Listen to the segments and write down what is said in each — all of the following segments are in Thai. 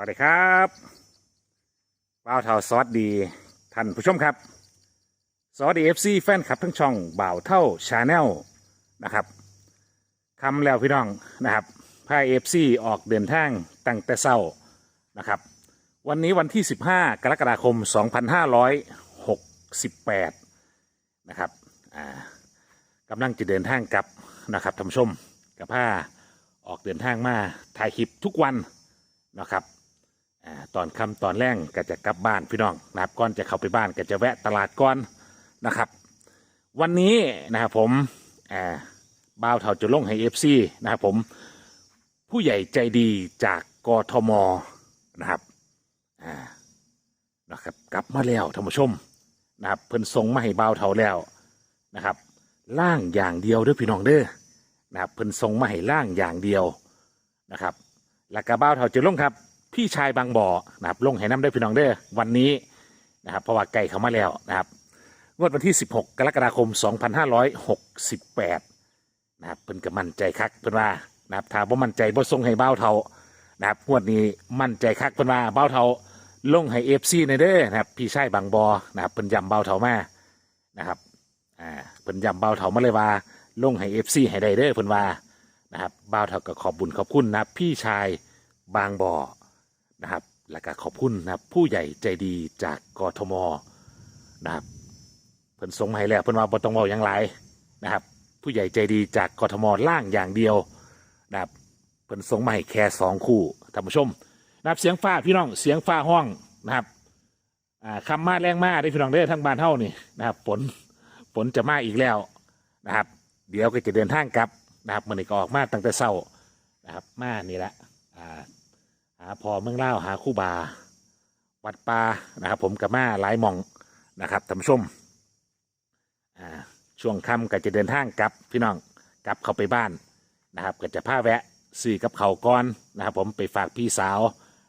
วัสดีครับบ่าวเท่าซอสดี ท่านผู้ชมครับสวัสดีเอฟซีแฟนคลับทั้งช่องบ่าวเท่าชาแนลนะครับคำแล้วพี่น้องนะครับพาเอฟซีออกเดินทางตั้งแต่เศร้านะครับ วันนี้วันที่ 15 กรกฎาคม 2568 นะครับอ่ากำลังจะเดินทางกลับนะครับท่านผู้ชมกับผ้าออกเดินทางมาถ่ายคลิปทุกวันนะครับ อาตอนค่ำตอนแรงก็จะกลับบ้านพี่น้องนะครับก่อนจะเข้าไปบ้านก็จะแวะตลาดก่อนนะครับ วันนี้นะครับผมอ่าบ่าวเท่าจะลงให้เอฟซีนะครับผมผู้ใหญ่ใจดีจากกทมนะครับอ่านะครับกลับมาแล้วท่านผู้ชมนะครับเพิ่นส่งมาให้บ่าวเท่าแล้วนะครับล่างอย่างเดียวเด้อพี่น้องเด้อนะครับเพิ่นส่งมาให้ล่างอย่างเดียวนะครับแล้วก็บ่าวเท่าจะลงครับ พี่ชายบางบ่อนะครับลงให้น้ำได้พี่น้องเด้อวันนี้นะครับเพราะว่าไก่เขามาแล้วนะครับงวดวันที่ 16 กรกฎาคม 2568นะครับเพิ่นก็มั่นใจคักเพิ่นว่านะครับถ้าบ่มั่นใจบ่ส่งให้เบ้าเทานะครับงวดนี้มั่นใจคักเพิ่นว่าเบ้าเทาลงให้ FC ในเด้อนะครับพี่ชายบางบ่อนะครับเพิ่นย้ำเบ้าเทามานะครับอ่าเพิ่นย้ำเบ้าเทามาเลยว่าลงให้ FC ให้ได้เด้อเพิ่นว่านะครับเบ้าเทาก็ขอบบุญขอบคุณนะครับพี่ชายบางบ่อ นะครับ แล้วก็ขอบคุณนะครับผู้ใหญ่ใจดีจากกทมนะครับเพิ่นส่งมาให้แล้วเพิ่นว่าบ่ต้องเว้าหยังหลายนะครับ ผู้ใหญ่ใจดีจากกทมล่างอย่างเดียวนะครับเพิ่นส่งมาให้แค่สองคู่ท่านผู้ชมนะครับเสียงฟ้าพี่น้องเสียงฟ้าห้องนะครับอ่าคำมาแรงมาได้พี่น้องเด้ทั้งบ้านเฮานี่นะครับฝนฝนจะมาอีกแล้วนะครับ เดี๋ยวก็จะเดินทางกลับนะครับมันก็ออกมาตั้งแต่เช้านะครับมานี่แหละอ่า พอเมืองเล่าหาคู่บา วัดป่านะครับผมกับมาหลายหมองนะครับท่านผู้ชมอ่าช่วงค่ำก็จะเดินทางกลับพี่น้องกลับเข้าไปบ้านนะครับ ก็จะพาแวะซื้อกับเขาก้อนนะครับ ผมไปฝากพี่สาว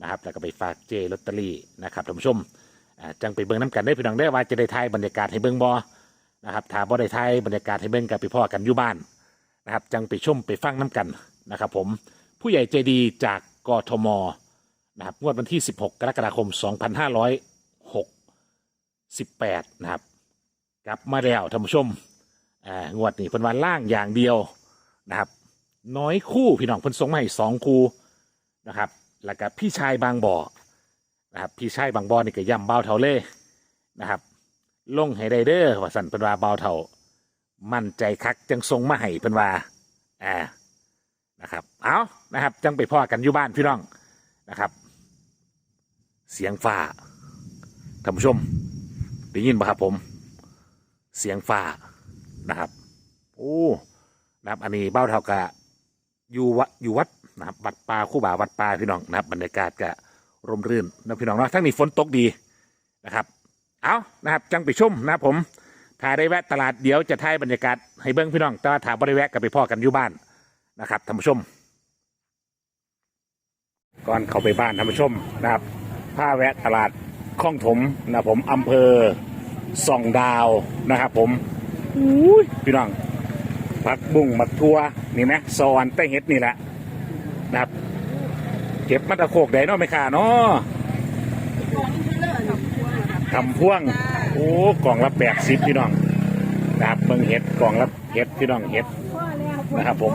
นะครับ แล้วก็ไปฝากเจลอตเตอรี่นะครับท่านผู้ชมอ่าจังไปเบิ่งน้ำกันได้พี่น้องได้ว่าจะได้ทายบรรยากาศให้เบิ่งบอนะครับถ้าบ่ได้ทายบรรยากาศให้เบิ่งกับไปพ่อกันอยู่บ้านนะครับ จังไปชมไปฟังน้ำกันนะครับ ผมผู้ใหญ่ใจดีจากกทม นะครับงวดวันที่ 16 กรกฎาคม 2568 นะครับ กลับมาแล้วท่านผู้ชมอ่างวดนี้เป็นวันล่างอย่างเดียวนะครับ น้อยคู่พี่น้องเพิ่นส่งมาให้สองคู่นะครับ แล้วก็พี่ชายบางบ่อนะครับพี่ชายบางบ่อนี่ก็ย่ำเบาเท่าเล่นะครับลงให้ได้เด้อว่าสันเป็นว่าเบาเท่า มั่นใจคักจังทรงมาให้เป็นว่าอ่านะครับ เอานะครับ จังไปพ่อกันอยู่บ้านพี่น้องนะครับ เสียงฟ้าท่านผู้ชมได้ยินปะครับผม เสียงฟ้านะครับโอ้นะครับอันนี้เบ้าเท่ากะอยู่วัดอยู่วัดนะครับวัดป่าคู่บ่าวัดป่าพี่น้องนะครับบรรยากาศกะร่มรื่นนะพี่น้องเนาะทั้งนี้ฝนตกดีนะครับ เอานะครับจังไปชมนะครับผมถ้าได้แวะตลาดเดี๋ยวจะถ่ายบรรยากาศให้เบิ้งพี่น้องแต่ว่าถ้าบ่ได้แวะกับไปพ่อกันอยู่บ้านนะครับท่านผู้ชมก่อนเข้าไปบ้านท่านผู้ชมนะครับ ผ้าแวะตลาดคลองถมนะครับผมอำเภอส่องดาวนะครับผมอุ้ยพี่น้องผักบุ้งมักทัวนี่นะซอนใต้เห็ดนี่แหละนะครับเก็บมัตะโคกได้เนาะไม่ขาเนาะทำพ่วงโอ้กล่องละแปดสิบพี่น้องนะครับเบิ่งเห็ดกล่องละเห็ดพี่น้องเห็ดนะครับผม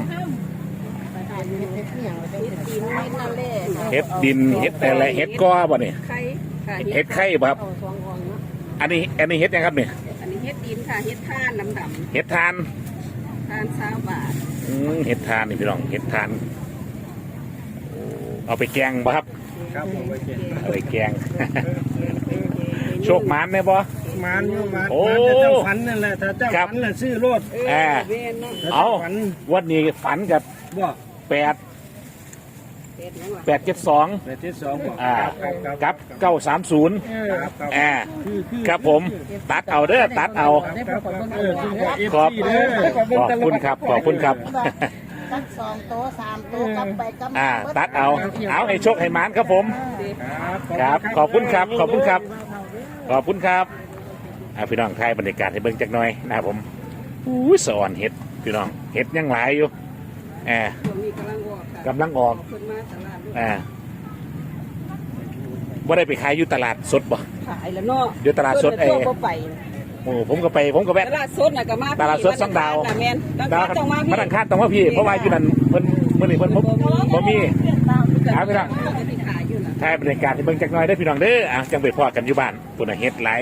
เห็ดดินเห็ดอะไรเห็ดก้อบ่เนี่ยไข่ค่ะเห็ดไข่บ่ครับอันนี้อันนี้เห็ดยังครับเนี่ยอันนี้เห็ดดินค่ะเห็ดท่านดำดเห็ดทานำท่านสาวบาทอืมเห็ดทานนี่พี่น้องเห็ดทานโอ้เอาไปแกงบ่ครับครับผมไปเก็บเอาไปแกงโชคหมานไหมบ่มานอยู่มานโอ้มานแต่เจ้าฝันนั่นแหละถ้าเจ้าครับฝันน่ะซื้อรถเอออ่าเวนเนาะถ้าเอาเจ้าฝันวันนี้ฝันกับบ่แปดเป็ดยังวะ แปดเจ็ดสองแปดที่สองบ่อ่ากับเก้าสามศูนย์เออครับครับอ่าคือคือครับผมตัดเอาเด้อตัดเอาครับครับเออคือว่าขอบ FC เด้อขอบคุณครับขอบคุณครับตั้งสองโต๊ะสามโต๊ะกลับไปกลับมาอ่าตัดเอาเอาให้โชคให้หมานครับผมครับครับขอบคุณครับขอบคุณครับ ขอบคุณครับอ่าพี่น้องไทยบรรยากาศให้เบิ่งจักหน่อยนะครับผมอู้ยสอนเห็ดพี่น้องเห็ดยังหลายอยู่แอบช่วงนี้ กำลังออกค่ะกำลังออกขบคุณมาตลาดด้วยอ่าว่าได้ไปขายอยู่ตลาดสดบ่ ขายแล้วเนาะเดี๋ยวตลาดสดเพิ่นไอ้น่ะทั่วบ่ไปโอ้ผมก็ไป ผมก็ตแวะลาดสดน่ะก็มาตลาดสดสังดาว น่ะแม่นตั้งดาวแต่ต้องมาพี่มาดังคาดต้องว่าพี่ เพราะว่าอยู่นั่นเพิ่นเพิ่นนี่เพิ่นบ่บ่มีเอาไปละขายอยู่น่ะถ่ายบรรยากาศให้เบิ่งจักหน่อยได้อพี่น้องเด้ออะจังไปพอกันอยู่บ้านปุ่นนะเฮ็ดหลาย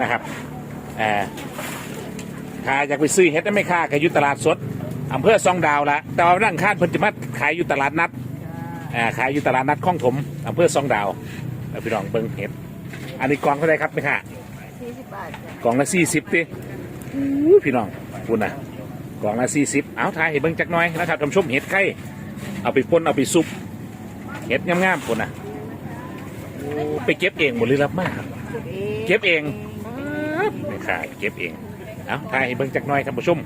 นะครับเอ่อถ้าอยากไปซื้อเฮ็ดได้ไม่ค่าก็อยู่ตลาดสด อำเภอซองดาวละแต่ว่าดังคาดเพิ่นจะมาขายอยู่ตลาดนัดอ่าขายอยู่ตลาดนัดคลองถมอำเภอซองดาวแล้วพี่น้องเบิ่งเฮ็ดอันนี้กล่องเท่าไหร่ครับแม่ค่ะสี่สิบบาทจ้ะกล่องละสี่สิบติอู้พี่น้องคุณนะกล่องละสี่สิบเอาถ่ายให้เบิ่งจักหน่อยนะครับท่านผู้ชมเห็ดไข่เอาไปป่นเอาไปซุปเห็ดงามๆคุณนะโอ้ไปเก็บเองหมดเลยรับมากครับ เก็บเอง ไม่ขายเก็บเอง เอาถ่ายให้เบิ่งจักหน่อยท่านผู้ชม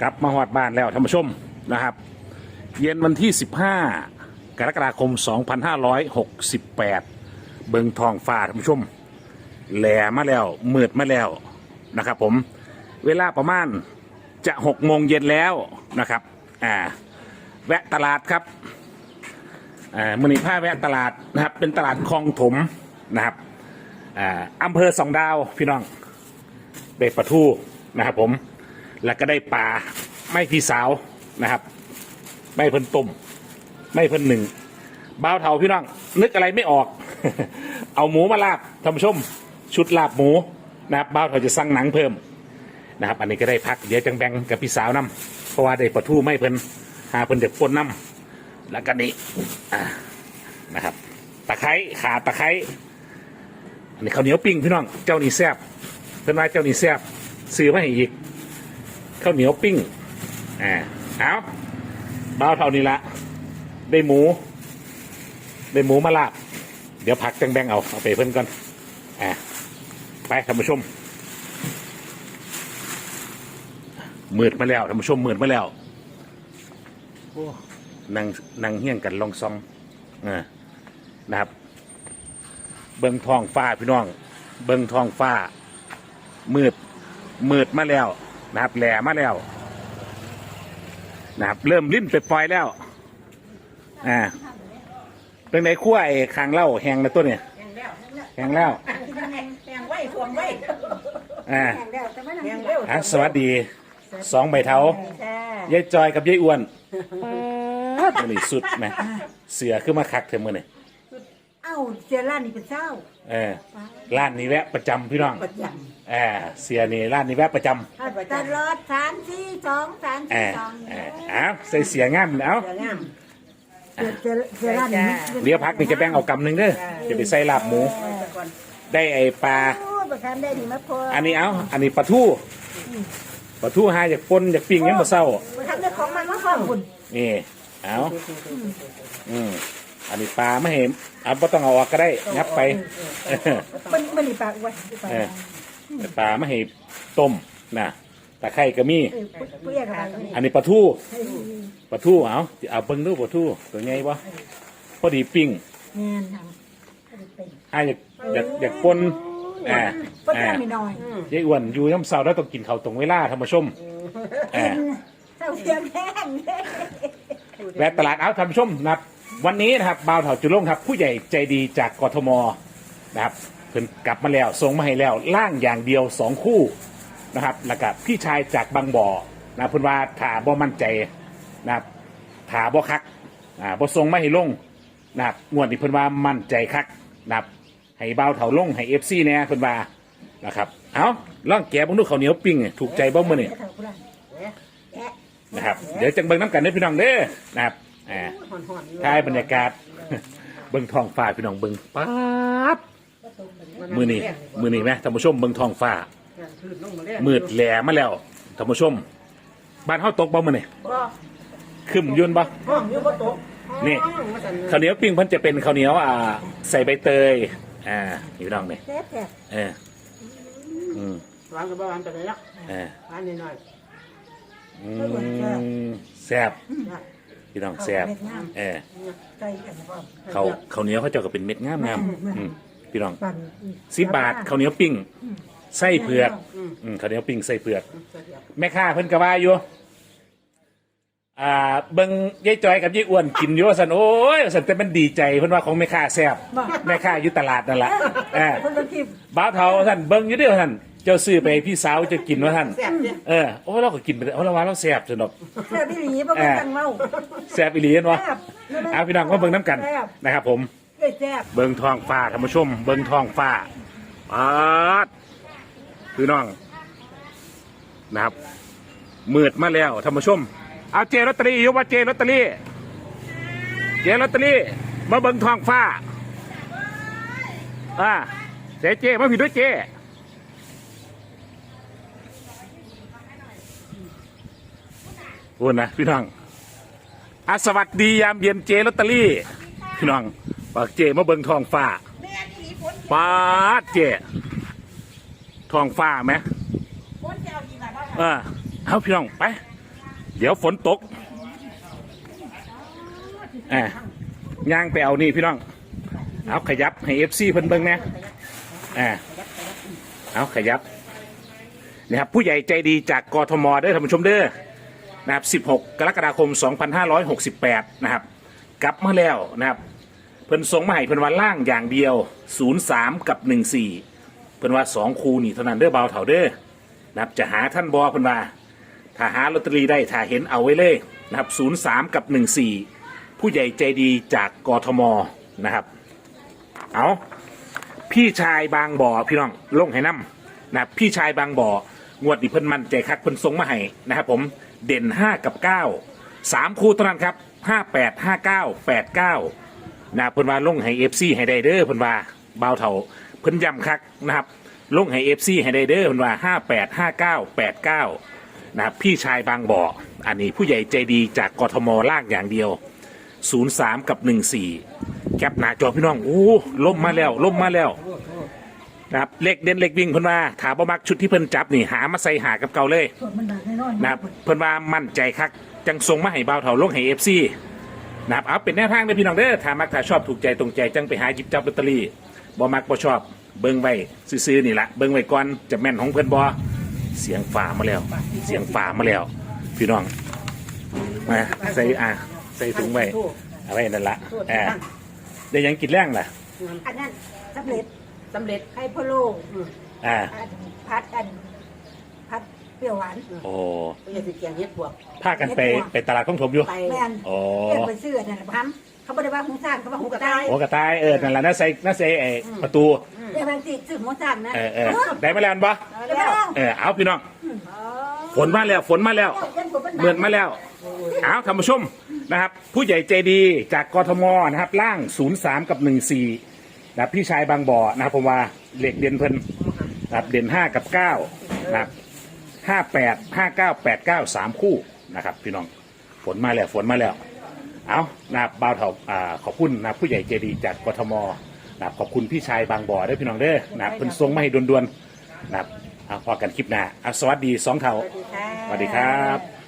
กลับมาหอดบ้านแล้วท่านผู้ชมนะครับ เย็นวันที่ 15 กรกฎาคม 2568 เบิงทองฟ้าท่านผู้ชมแหลมาแล้วมืดมาแล้วนะครับผมเวลาประมาณจะหกโมงเย็นแล้วนะครับอ่าแวะตลาดครับอ่ามือนีผ้าแวะตลาดนะครับเป็นตลาดคลองถมนะครับอ่าอำเภอสองดาวพี่น้องได้ปลาทูนะครับผม แล้วก็ได้ปลาไม่พี่สาวนะครับ ไม่เพิ่นต้มไม่เพิ่นหนึ่งบ้าวเทาพี่น้องนึกอะไรไม่ออก เอาหมูมาลาบท่านผู้ชม ชุดลาบหมูนะครับบ้าวเทาจะสั่งหนังเพิ่มนะครับ อันนี้ก็ได้พักเดี๋ยวจังแบงกับพี่สาวน้ำเพราะว่าได้ปลาทูไม่เพิ่นหาเพิ่นเด็กปนน้ำแล้วก็นี่อ่านะครับตะไคร้ขาตะไคร้อันนี้ข้าวเหนียวปิ้งพี่น้องเจ้านี่แซบเพิ่นว่าเจ้านี่แซบซื้อมาให้อีก ข้าวเหนียวปิ้ง อ่า เอาบ้าวเท่านี้ละ ได้หมู ได้หมูมาลาบ เดี๋ยวพักจังแบ่งเอา เอาไปเพิ่นก่อน อ่า ไปท่านผู้ชมมืดมาแล้วท่านผู้ชมมืดมาแล้วโอ้นั่งนั่งเฮี้ยงกันลองซองอ่านะครับ เบิ่งท้องฟ้าพี่น้อง เบิ่งท้องฟ้า มืด มืดมาแล้ว นะครับแหล่มาแล้วนะครับเริ่มลิ้นไปปล่อยแล้ว อ่าเป็นไงขั้วไอ้คางเหล้าแหงแล้วตัวเนี่ยแหงแล้วแตงไว้ถ่วงไว้อ่าแตงแล้วแต่ไม่นำแตงแล้วอะสวัสดีสองใบเท้าจ้ายายจอยกับยายอ้วนมันนี่สุดไหมเสือขึ้นมาคักเทมือนี่เอ้าเสียร้านนี่เป็นเจ้าเออร้านนี้แวะประจำพี่น้องประจเออเสียนี่ร้านนี้แวะประจำำตลอดสามสี่สองสามเอสี่อสองเออเอาใส่เสียงามเอาเสียงามเสียเสียร้านนี้เดี๋ยวพักนี่จะแบ่งเอากำหนึ่งเด้อจะไปใส่ลาบหมูได้ไอ้ปลา โอ้ประกันได้ดีมาพออันนี้เอาอันนี้ปลาทูปลาทูหาจากปนจากปิ้งยังมาเศร้า ประกันได้ของมันมาฟังคุณนี่ เอาอืมอันนี้ปลาไม่เห็นเอาไม่ต้องเอาออกก็ได้งับไป มันมันนี่ปากไว้เออ แต่ปลาไม่ให้ต้มนะตะไคร่ก็มีเออผู้ใหญ่กับปากนี่อันนี้ปลาทูปลาทูเอาเอาเบิ้งดูปลาทูตัวไงวะพอดีปิ้งแม่นอ่าอยากอยากอยากปนอ่าปนอ่าไม่น้อยยายอ้วนอยู่น้ำเสาแล้วต้องกินเขาวตรงเวลาธรรมชมอ่าเจ้าเสียงแห้งแวะตลาดเอาท่านผู้ชมนะครับ วันนี้นะครับบ่าวเถาจุลงครับ ผู้ใหญ่ใจดีจากกทมนะครับ เพิ่นกลับมาแล้วส่งมาให้แล้วล่างอย่างเดียวสองคู่นะครับแล้วก็พี่ชายจากบางบ่อนะเพิ่นว่าถาบ่มั่นใจนะครับถาบ่คักอ่าบ่ส่งมาให้ลงนะครับงวดนี้เพิ่นว่ามั่นใจคักนะครับให้บ่าวเถาลงให้ FC แหน่เพิ่นว่านะครับเอาลองแกะเบิ่งดูข้าวเหนียวปิ้งถูกใจบ่มื้อนี้นะครับเดี๋ยวจังเบิ่งน้ำกันได้อพี่น้องเด้อนะครับอ่าถ่ายบรรยากาศเบิ่งท้องฟ้าพี่น้องเบิ่งป๊าบ มือนี่มือนี่ไหมท่านผู้ชมเบิ่งท้องฟ้า มืดแหลมาแล้วท่านผู้ชม บ้านเฮาตกบ่มื้อนี่บ่ครึมยุ่นบ่ห้องอยู่บ่ตกนี่ข้าวเหนียวปิ้งเพิ่นจะเป็นข้าวเหนียวอ่า ใส่ใบเตย อ่านี่พี่น้องนี่แซ่บแซ่บเอออืมหวานกับบ่หวานไปเลยละเออหวานนิดหน่อยอืมแซ่บพี่น้องแซ่บเออใส่กันบ่เขาเขาวเหนียวเขาเจ้าก็เป็นเม็ดงามงามๆอืม พี่น้องปั่นสิบบาทข้าวเหนียวปิ้งไส้เผือกอืมข้าวเหนียวปิ้งไส้เผือก แม่ค้าเพิ่นกระว่าอยู่ อ่าเบิ่งยายจอยกับยายอ้วนกินอยู่ว่าสันโอ้ยว่าสันแต่มันดีใจเพิ่นว่าของแม่ค้าแซ่บแม่ค้าอยู่ตลาดนั่นแหละเออคนละทีมบ้าวเฒ่าท่านเบิ่งอยู่เด้อท่านเจ้าซื้อไปให้พี่สาวจะกินว่าท่านแซ่บเนี่ยเออโอ้ยเราก็กินไปเลยโอ้ยเราว่าเราแซ่บสนุกแซ่บพี่หลีบ่เป็นกันเมาแซ่บอีหลีเห็นบ่แซ่บ เอาพี่น้องมาเบิ่งน้ำกันแซ่บนะครับผม เบิงทองฟ้าท่านผู้ชม เบิงทองฟ้าปาดพี่น้องนะครับมืดมาแล้วท่านผู้ชม เอาเจลอตเตอรี่อยู่ว่าเจลอตเตอรี่ เจลอตเตอรี่ มาเบิงทองฟ้าอ่าเจเจมาผิดด้วยเจพูดนะพี่น้องอสวัสดียามเย็นเจลอตเตอรี่ พี่น้อง ปากเจมาเบิ่งท้องฟ้าปาดเจท้องฟ้าไหมเออเอาพี่น้องไป เดี๋ยวฝนตกอ่าย่างไปเอานี่พี่น้อง เอาขยับให้เอฟซีเพิ่นเบิ่งนะอ่าเอาขยับนะครับผู้ใหญ่ใจดีจากกทมเด้อท่านผู้ชมเด้อนะครับ 16 กรกฎาคม 2568 นะครับ กลับมาแล้วนะครับ เพิ่นส่งมาให้เพิ่นว่าล่างอย่างเดียว 03 กับ 14 เพิ่นว่า 2 คูนี่เท่านั้นเด้อเบาเถ่าเด้อนะครับจะหาท่านบอเพิ่นว่าถ้าหาลอตเตอรี่ได้ถ้าเห็นเอาไว้เลยนะครับ 03 กับ 14 ผู้ใหญ่ใจดีจากกทมนะครับ เอาพี่ชายบางบ่อพี่น้องลงให้น้ำนะครับพี่ชายบางบ่องวดดิเพิ่นมันใจคักเพิ่นทรงมาให้นะครับผมเด่น 5 กับ 9 3 คู่เท่านั้นครับ 58 59 89 นะครับเพิ่นว่าลงให้ FC ให้ได้เด้อเพิ่นว่าเบาวเท่าเพิ่นย้ำคักนะครับลงให้ FC ให้ได้เด้อเพิ่นว่า58 59 89นะครับพี่ชายบางบ่ออันนี้ผู้ใหญ่ใจดีจากกทมล่างอย่างเดียว 03 กับ 14 แคปหน้าจอพี่น้องโอ้ล่มมาแล้วล่มมาแล้วนะครับเล็กเด่นเล็กวิ่งเพิ่นว่าถามบ่มักชุดที่เพิ่นจับนี่หามาใส่หากับเก่าเลยส่วนมันดังแน่นอนนะครับเพิ่นว่ามั่นใจคักจังทรงมาให้บ่าวเฒ่าลงให้ FC นะครับเอาเป็นแนวทางเด้อพี่น้องเด้อถ้ามักถ้าชอบถูกใจตรงใจจังไปหาหยิบจับลอตเตอรี่บ่มักบ่ชอบเบิ่งไว้ซื่อๆนี่ละเบิ่งไว้ก่อนจะแม่นของเพิ่นบ่เสียงฝ่ามาแล้ว เสียงฝ่ามาแล้ว พี่น้องมาใส่อะใส่ถุงไว้เอาไว้นั่นละอ่าได้หยังกินแรงล่ะอันนั้นสำเร็จสำเร็จไข่พะโลงอ่าอันพัดอันพัด เปรี้ยวหวานโอ้ก็จะสิเกียงเฮ็ดบวกพากันไปไปตลาดของถมอยู่ไปแม่นโอ้เรียกไปซื้ออันนั่นน่ะพัมเขาไม่ได้ว่าหุงสร้างเขาว่าหุงกระต่ายโอ้กระต่ายเออนั่นแหละน่าใส่น่าใส่ไอ้ประตู เรียกไปสิซื้อหุงสร้างนะเออเออได้มาแล้วอันบ่เรียกไปแล้วเออเอาพี่น้องฝนมาแล้วฝนมาแล้วยันผมเป็นเหมือนมาแล้วเอาท่านผู้ชมนะครับ ผู้ใหญ่ใจดีจากกทมนะครับล่าง 03 กับ 14นะครับพี่ชายบางบ่อนะครับผมว่าเหล็กเด่นเพิ่นนะครับเด่น 5 กับ9นะครับ 58 59 89 3คู่นะครับพี่น้องฝนมาแล้วฝนมาแล้วเอานะครับบ่าวเถาอ่าขอบคุณนะครับผู้ใหญ่ใจดีจากกทมนะครับขอบคุณพี่ชายบางบ่อด้วยพี่น้องเด้อนะครับเพิ่นส่งมาให้ด่วนๆนะครับเอาพอกันคลิปหน้าเอาสวัสดีสองเถาสวัสดีค่ะสวัสดีครับ